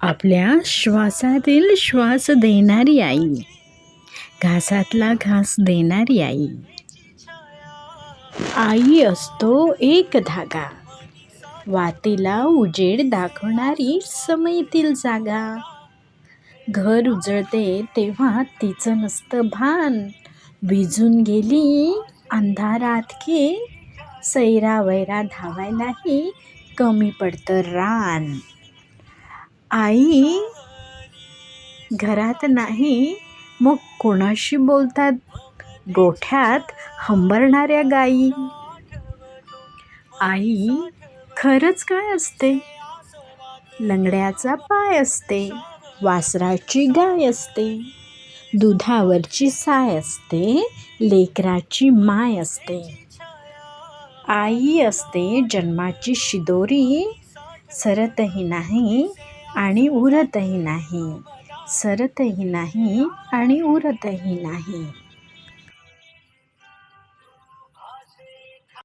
आपल्या श्वासातील श्वास देणारी आई. घासातला घास देणारी आई. आई असतो एक धागा. वातीला उजेड दाखवणारी समयतील जागा. घर उजळते तेव्हा तिचं नसतं भान. भिजून गेली अंधारात की सैरा वैरा धावायलाही कमी पडतं रान. आई घरात नाही मग कोणाशी बोलतात? गोठ्यात हंबरणाऱ्या गाई. आई खरंच काय असते? लंगड्याचा पाय असते वासराची गाय असते दुधावरची साय असते लेकराची माय असते. आई असते जन्माची शिदोरी सरतही नाही आणि उरतही नाही सरतही नाही आणि उरतही नाही.